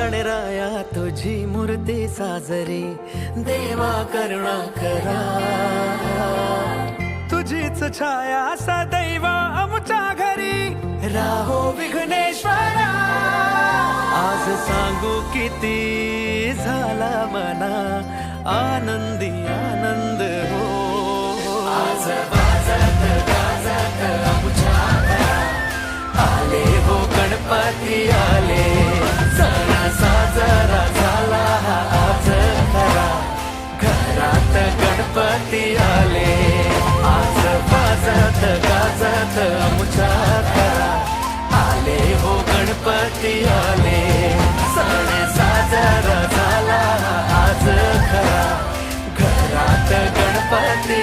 गणराया तुझी मूर्ती साजरी देवा करुणा करा. तुझीच छाया दैवा आमच्या घरी. राहो विघ्नेश्वरा. आज सांगू किती झाला मना. आनंदी आनंद हो. आज बाजात बाजात आमच्या आले हो गणपती गणपती आले. आज वाजत गाजत आमच्या करा आले हो गणपती आले. सण साजरा झाला आज खरा. घरात गणपती